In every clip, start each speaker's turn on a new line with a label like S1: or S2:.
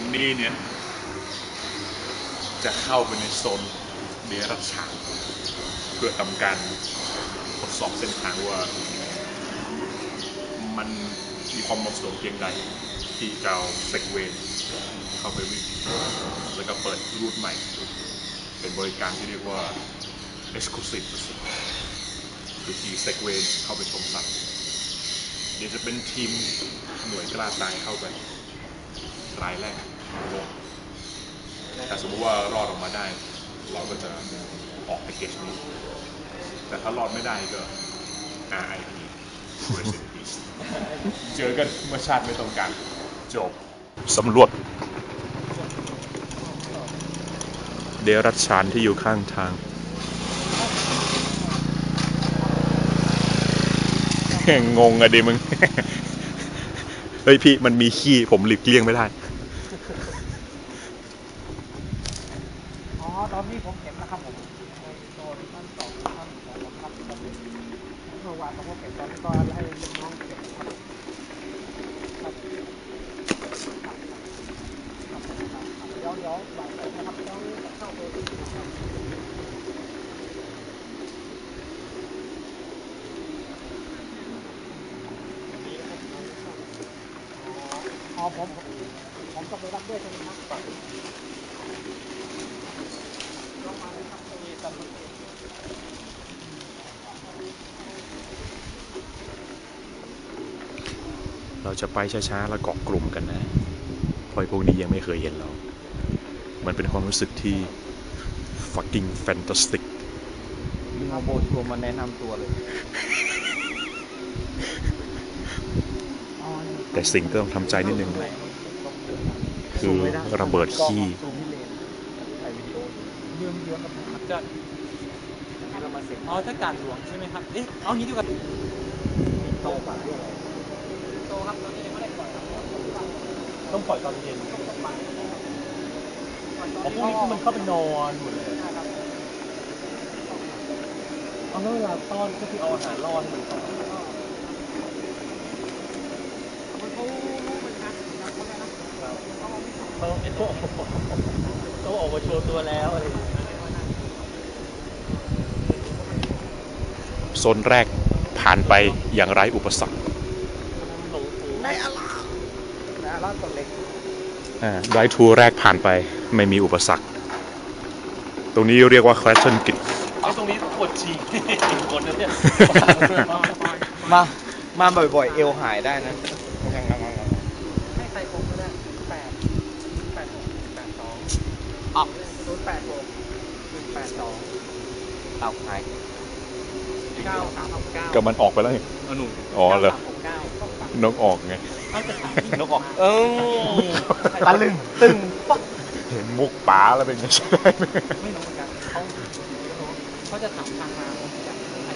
S1: วันนี้เนี่ย จะเข้าไปในโซนเดรัจฉานเพื่อทำการทดสอบเส้นทางว่า มันมีความเหมาะสมเพียงใด ที่จะเอาเซกเวย์เข้าไปวิ่งแล้วก็เปิดรูทใหม่ เป็นบริการที่เรียกว่า Exclusive สุดๆคือขี่เซกเวย์เข้าไปชมสัตว์เดี๋ยวจะเป็นทีมหน่วยกล้าตายเข้าไป รายแรกของโลกแต่สมมติว่ารอดออกมาได้ เราก็จะออกแพ็กเกจนี้ แต่ถ้ารอดไม่ได้ก็ RIP Rest in peace เจอกันเมื่อชาติไม่ต้องการจบสำรวจ เดรัจฉานที่อยู่ข้างทางงงอะดิมึง เฮ้ยพี่มันมีขี้ผมหลีกเลี่ยงไม่ได้
S2: อ๋อ ตอ นี้ผมเห็นนะครับผมในโซนท่านสองท่านสองครับผมเมื่อวานผมก็เก็บตอนนี้ก็ให้ลูกน้องเก็บครับครับครับครับเดี๋ยวเดี๋ยวบ่ายสองนะครับเดี๋ยวจะเข้าไปดูครับอ๋อผมผมต้องไปรับด้วยใช่ไหมครับลงมาเลยครับตรงนี้ตรงนี้
S1: เราจะไปช้าๆแล้วเกาะกลุ่มกันนะเพราะไอ้พวกนี้ยังไม่เคยเห็นเรา มันเป็นความรู้สึกที่ fucking fantastic
S2: มึงเอาโบชัวมาแนะนำตัวเลย
S1: แต่สิ่งที่ต้องทำใจนิดนึง คือระเบิดขี้
S2: เยื่อมเยื่อมกับมันจะเรามาเสร็จ
S3: อ๋อถ้าการหลวงใช่ไหมครับ เอ๊ะ เอางี้ดีกว่า
S2: โตกว่า
S3: ครับตอนนี้ยังไม่ได้ปล่อยครับ
S2: ต้องปล่อยตอนเย็นเพราะพวกนี้คือมันเข้าไปนอนหมดเลยเอาแล้วเวลาต้อนก็คือเอาอาหารล่อให้มันเข้า
S3: เขารู้ไหมครับนะเขาเนี่ยนะ
S2: เขาไอ้พวกเขาออกมาโชว์ตัวแล้วอะไรอย่างเงี้ย
S1: โซนแรกผ่านไปอย่างไร้อุปสรรค
S2: หล งฝูงในอลาในอลาตัวเล็ก
S1: อ่าไดทัวร์แรกผ่านไปไม่มีอุปสรรค ตรงนี้เรียกว่า question grid
S2: ไอ้ตรงนี้ปวดฉี่คนนะเนี่ย มา มาบ่อยๆ เอวหายได้นะ
S3: ให้ใครคงก็ได้แปดแปดหกแปดสอง
S2: อะ
S3: ศูนย์แปดหกหนึ่งแปดสอง
S2: เอาหาย
S3: เก้าสามหกเก้า
S1: ก็มันออกไปแล้วไง
S2: เอาหนุ่ม
S1: อ๋อเหรอ
S3: ก้าสามหกเก้าน
S1: กออกไง
S3: เขาจะถาม
S2: นกออก เออตะลึงตึงป๊อก
S1: เห็นมุกป๋าแล้วเป็นไงใช่ไหม
S3: ไม่รู้เหมือนกันเขาเขาจะถามทางมาผมจะให้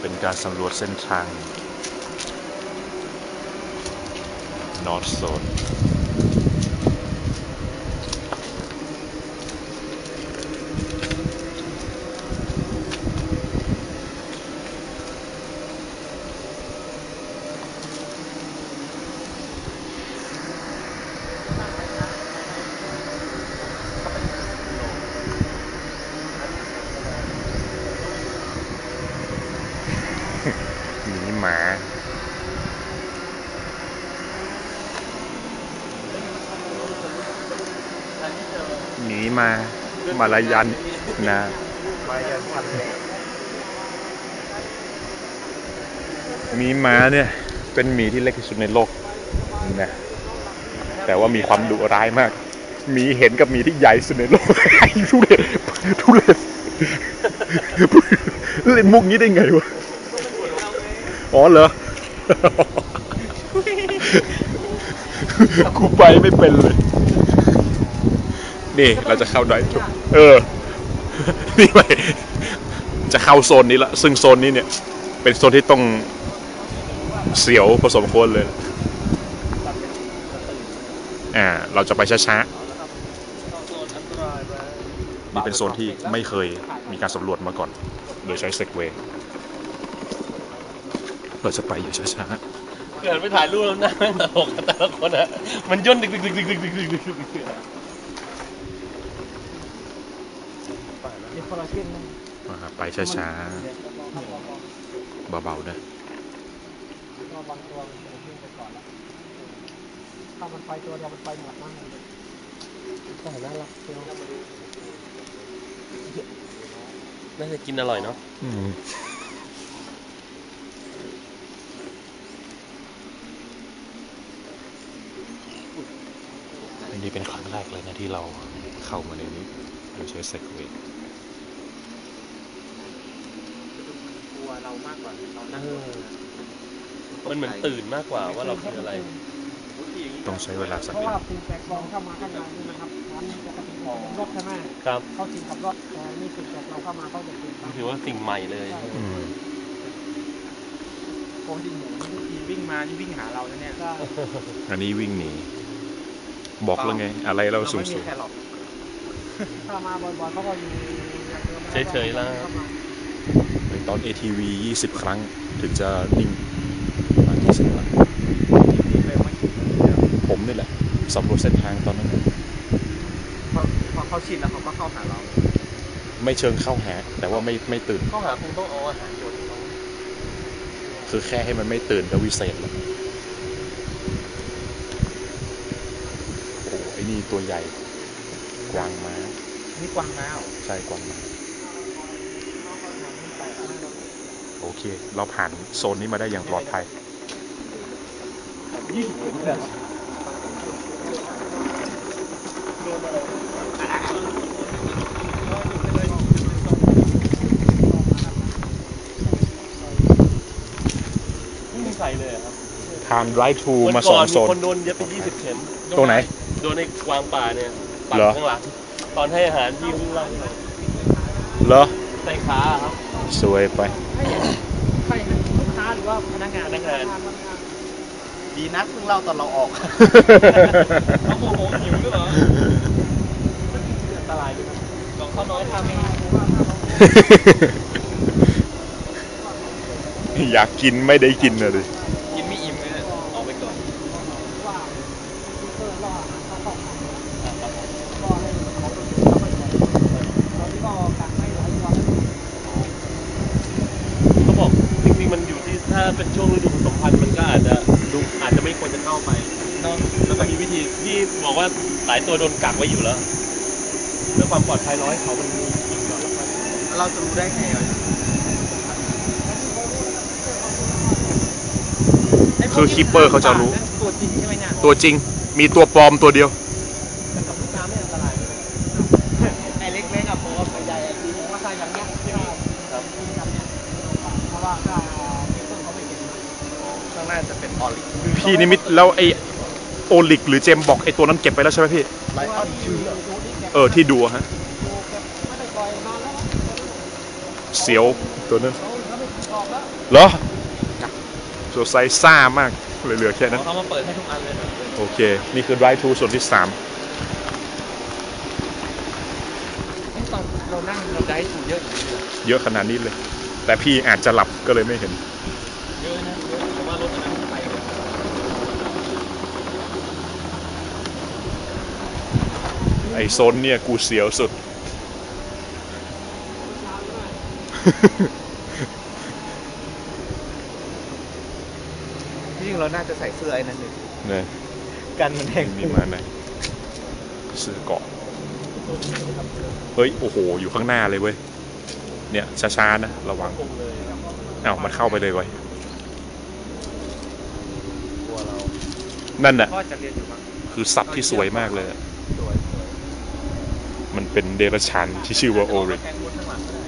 S1: เป็นการสำรวจเส้นทาง North Zone หมีหมา หนีมามาลายันนะ
S2: มายันพันแหลก
S1: หมีมาเนี่ย เป็นหมีที่เล็กที่สุดในโลกนะแต่ว่ามีความดุร้ายมากหมีเห็นกับหมีที่ใหญ่สุดในโลกทุเรศทุเรศเล่นมุกนี้ได้ไงวะอ๋อเหรอกูไปไม่เป็นเลย นี่เราจะเข้าได้ทุกเออ นี่ไปจะเข้าโซนนี้ละ ซึ่งโซนนี้เนี่ย เป็นโซนที่ต้องเสียวพอสมควรเลย อ่า เราจะไปช้าๆ นี่เป็นโซนที่ไม่เคยมีการสำรวจมาก่อน โดยใช้เซกเวย์เราจะไปอยู่ช้า
S4: เกิดไปถ่ายรูปแล้วหน้าแม่ตลกแต่ละคนอะมันย่นดึกดึกดึกดึกดึกดึกดึกดึกดึกดึก
S2: มีคนละชิ้นนึง
S1: ๆอ่า ไปช้าๆ เบาๆนะ
S2: ก็บางตัวมันจะวิ่งไปก่อนแล้วถ้ามันไปตัวเดียวมันไปหมดนั่นเลยก็เห็นแล้วละเดียว
S4: น่าจะกินอร่อยเนาะ
S1: อืมอันนี้เป็นครั้งแรกเลยนะที่เราเข้ามาในนี้โดยใช้เซกเวย์
S3: กลัวเรา มากกว่าเรานั่งรถนะ
S4: มันเหมือนตื่นมากกว่าว่าเราคืออะไร
S1: ต้องใช้เวลาสัก
S2: เพราะ
S1: นิด
S2: ว่าสิ่งแปลกปลอมเข้ามาข้างในนี่นะครับมันปกติมันเป็นรถใช่ไหม
S4: ครับ
S2: เขากินกับรถแต่นี่สิ่งแปลกเราเข้ามาเขาจะกินตาม
S4: ถือว่าสิ่งใหม่เลย
S1: อืม
S3: ปกติหมูนี่ทุกทีวิ่งมานี่วิ่งหาเรานะเนี่ย
S2: ได้
S1: อันนี้วิ่งหนี บอกแล้วไง อะไรเราสูง
S3: ไม่
S1: สู
S3: มี
S1: ง
S3: แครอท
S2: ถ้ามาบ่อยๆเขาก็อยู่อย่างดิม
S4: เฉยๆแล้ว
S2: ข้ามา
S1: ตอน ATV 20 ครั้งถึงจะนิ่งประมาณ20ครั้ง
S3: ไปไม่ถึง
S1: ผมนี่แหละสำรวจเส้นทางตอนนั้น
S3: พอพอเขาชินแล้วเขาก็เข้าหาเรา
S1: ไม่เชิงเข้าหา แต่ว่าไม่ไม่ตื่น
S4: เข้าหาคงต้องเอาอาหารโยนให้เขา
S1: คือแค่ให้มันไม่ตื่นก็วิเศษแล้วโอ้โหไอ้นี่ตัวใหญ่ กวางม้า
S3: นี่กวางแล้ว
S1: ใช่กวางม้า โอ เค เราผ่านโซนนี้มาได้อย่างปลอดภัย
S3: ยี่สิบคนเลย
S4: ไม่มีใครเลยอะครับ
S1: ผ่านไรทูมา
S4: วัน
S1: ส
S4: ก่
S1: อ
S4: องน
S1: โซ
S4: มี
S1: น
S4: คนโดนเย็บไปยี่สิบเข็ม
S1: ตรงไหน
S4: โดนในกวางป่าเนี่ยปัก
S1: เหรอ
S4: ข้างหลังตอนให้อาหารที่วิ่งไล่เรา
S1: เหรอ
S4: ใส่ขาอะครับ
S1: สวยไป
S2: ว่าพนักงาน
S4: พนักงาน
S2: พนักงาน
S3: ดีนักเพิ่งเล่าตอนเราออก
S4: เขาโมโหหิวหรือเปล่าอันตรายด้วยนะลองข้าวน้อยทำเอง
S1: อยากกินไม่ได้กินเลย
S4: กินไม่อิ่มเลยนะออกไปก่อน
S2: ว่าซูเปอร์ล่ออาหารเข้าเข้ามาก็ให้เขาไปกินเข้าไปก่อนตอนนี้ก็กักไม่หลายวัน
S4: เขาบอกจริงๆมันอยู่ที่ถ้าเป็นช่วงฤดูผสมพันธุ์มันก็อาจจะดูอาจจะไม่ควรจะ เข้าไปแล้วก็มีวิธีที่บอกว่าหลายตัวโดนกักไว้อยู่แล้วเพื่อความปลอดภัยร้อยเขามันมีกินก่อนแล้วค่อย
S3: เราจะรู้ได้ไงวะ
S1: คือคีปเปอร์เขาจะรู้
S3: ตัวจริงใช่ไหมเนี่ย
S1: ตัวจริงมีตัวปลอมตัวเดียว
S4: แต่กับลูกค้าไม่อันตรายด้วย
S3: ไอ้เล็กๆอะโป๊ะใหญ่ๆดี
S2: ผมว่าใครอย่างเงี้ยที่ว่าครับแบบเนี้ยเพราะว่า
S3: ข้างหน้าจะเป็นออลิฟ
S1: พี่นิมิตแล้วไอโอลิกหรือเจมบอกไอตัวนั้นเก็บไปแล้วใช่ไหมพี่
S3: ไลออนชื่อ
S1: เออที่ดูอะฮะ
S2: ดูเก็บไม่ได้ปล่อยนานแล้ว
S1: เสียวตัวนั้น
S2: เขาเขาไม่ออกแล้ว
S1: เหรอตัวไซส์ซ่ามากเลยเหลือแค่นั้น
S4: เขามาเปิดให้ทุกอันเลยนะ
S1: โอเค นี่คือ Drive to ส่วนที่3
S3: ตอนเรานั่งเราได้ถูกเยอะอยู่เลย
S1: เยอะขนาดนี้เลย แต่พี่อาจจะหลับก็เลยไม่เห็น
S4: เยอะนะเยอะแต่ว่ารถอันนั้นไปเลย
S1: ไอโซนเนี่ย กูเสียวสุด
S3: จริงๆเราน่าจะใส่เสื้อไอ้นั่นเลย
S1: เนี่ย
S3: กันมันแห้ง
S1: มีมาไหนซื้อเกาะเฮ้ย โอ้โห อยู่ข้างหน้าเลยเว้ย เนี่ยช้าๆนะ ระวัง
S4: คงเลย
S1: เอ้ามันเข้าไปเลยเว้ย
S4: กลัวเรา
S1: นั่นน่ะ
S3: พ่อจะเรียนอยู่มั้ง
S1: คือสัตว์ที่สวยมากเลยอะ
S4: สวยสวย
S1: มันเป็นเดรัจฉานที่ชื่อว่าโอริ
S4: แทงบนข้างหลังก็ได้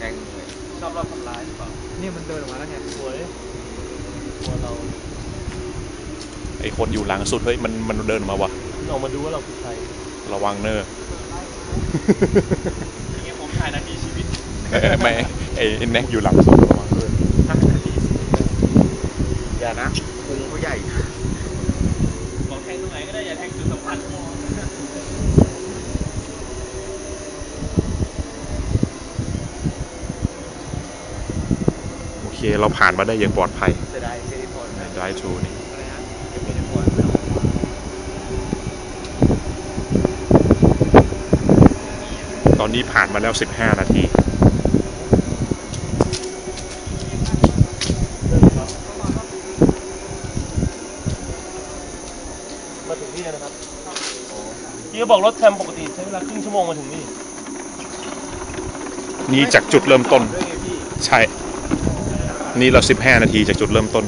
S3: แกงเลย
S4: ชอบเราทำร้ายหรือเปล่า
S3: นี่มันเดินออกมาแล้วไง
S4: สวยกลัวเรา
S1: ไอคนอยู่หลังสุดเฮ้ยมันมันเดินมาวะ
S4: ออกมาดูว่าเราคือใคร
S1: ระวังเนอะ
S4: อย่างเงี้ยผมถ่ายนาทีชีวิต
S1: เอ้ยไม่ไอไอ้แน็กอยู่หลังสุดระวังด้วย
S4: ห้านาที
S3: อย่านะพุงเขาใหญ่
S4: บอกแทงตรงไหนก็ได้อย่าแทงจุดสำคัญพอ
S1: โอ เคเราผ่านมาได้อย่างปลอดภัย
S4: เสียดายเซนิพอร์ต
S1: ใน drive thru นี่
S4: อะไรนะเซนิพอร์ต
S1: ตอนนี้ผ่านมาแล้ว 15 นาที
S4: มาถึงนี่แล้วนะครับพี่ก็บอกรถแทมปกติใช้เวลาครึ่งชั่วโมงมาถึงนี่
S1: นี่จากจุดเริ่มต้น
S4: ด้วยไงพี่
S1: ใช่ นี่เรา 15 นาทีจากจุดเริ่มต้น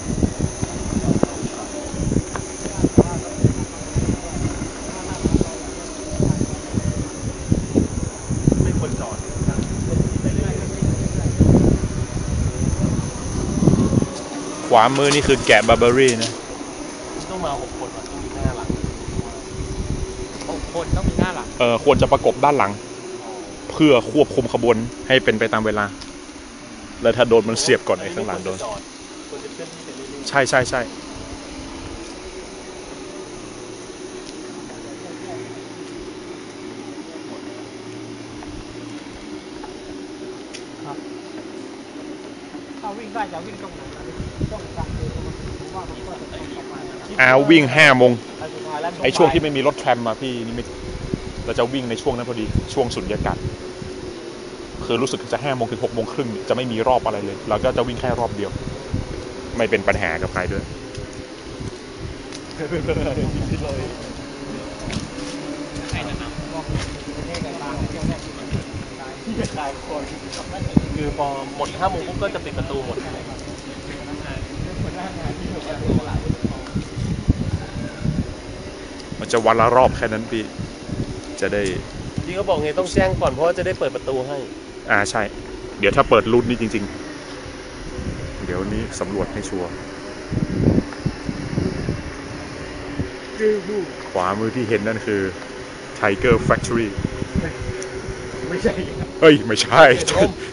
S4: ไม่ควรจอดนะครับไปเรื่อย
S1: ขวามือนี่คือแกะบาร์เบอรี่นะ
S4: ๆต้องมาหกคนอะต้องมีหน้าหลัง
S3: หกคนต้องมีหน้าหลัง
S1: เออควรจะประกบด้านหลัง เพื่อควบคุมขบวนให้เป็นไปตามเวลา แล้วถ้าโดนมันเสียบก่อนไอ้ข้างหลังโดน
S4: จอดควรจะเคลื่อนที่ไปเรื่อย
S1: ใช่ใช่ใช่
S2: ถ้าวิ่งได้จะวิ่งตรงไหนต้องกลางเดือนผมว่ามันก็จะต้องประมาณนั้น
S1: อาวิ่ง5โมง
S2: ไอ้สุดท้ายแล้ว
S1: ไอ้ช่วงที่ไม่มีรถแทรมมาพี่นี่ไม่เราจะวิ่งในช่วงนั้นพอดีช่วงสุญญากาศ คือรู้สึกจะ5โมงถึง6โมงครึ่งจะไม่มีรอบอะไรเลย เราก็จะวิ่งแค่รอบเดียว ไม่เป็นปัญหากับใครด้วย
S3: ใครจะนำ
S2: ประเทศต่างๆเที่ยวแรกที่มันได้
S4: ที่จะคลายคนคือพอหมดห้าโมงปุ๊บก็จะปิดประตูหมด
S1: มันจะวันละรอบแค่นั้นพี่ จะได้
S4: พี่ก็บอกไงต้องแจ้งก่อนเพราะว่าจะได้เปิดประตูให้
S1: อ่าใช่ เดี๋ยวถ้าเปิดรุ่นนี้จริง ๆ เดี๋ยวนี้สำรวจให้ชัวร์ขวามือที่เห็นนั่นคือ Tiger Factory
S4: ไม่ใช่
S1: เอ้ย ไม่ใช่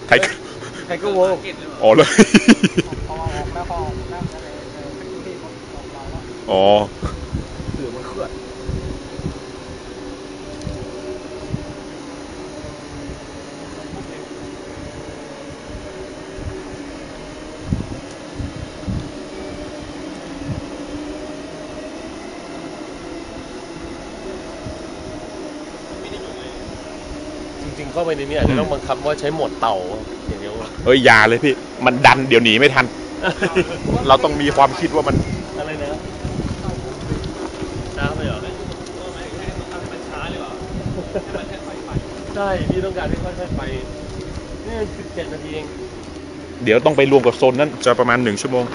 S1: Tiger
S4: ไทเกอร์โว
S1: อ๋อเลย
S2: พอออกแล้วพอออกแล้วก็เลยเออ เป็นที่ของของเราแล้ว
S1: อ๋อ
S4: เสือมันเคลื่อนจริงๆเข้าไปในนี้อาจจะต้องบังคับว่าใช้โหมดเต่าอย่างเดียวอะ
S1: เอ้ยอย่าเลยพี่มันดันเดี๋ยวหนีไม่ทัน เราต้องมีความคิดว่ามัน
S4: อะไรนะช้าไปเหรอใช่พี่ต้องการให้ค่อยๆไปนี่สิบเจ็ดนาทีเอง
S1: เดี๋ยวต้องไปรวมกับโซนนั้นจะประมาณหนึ่งชั่วโมง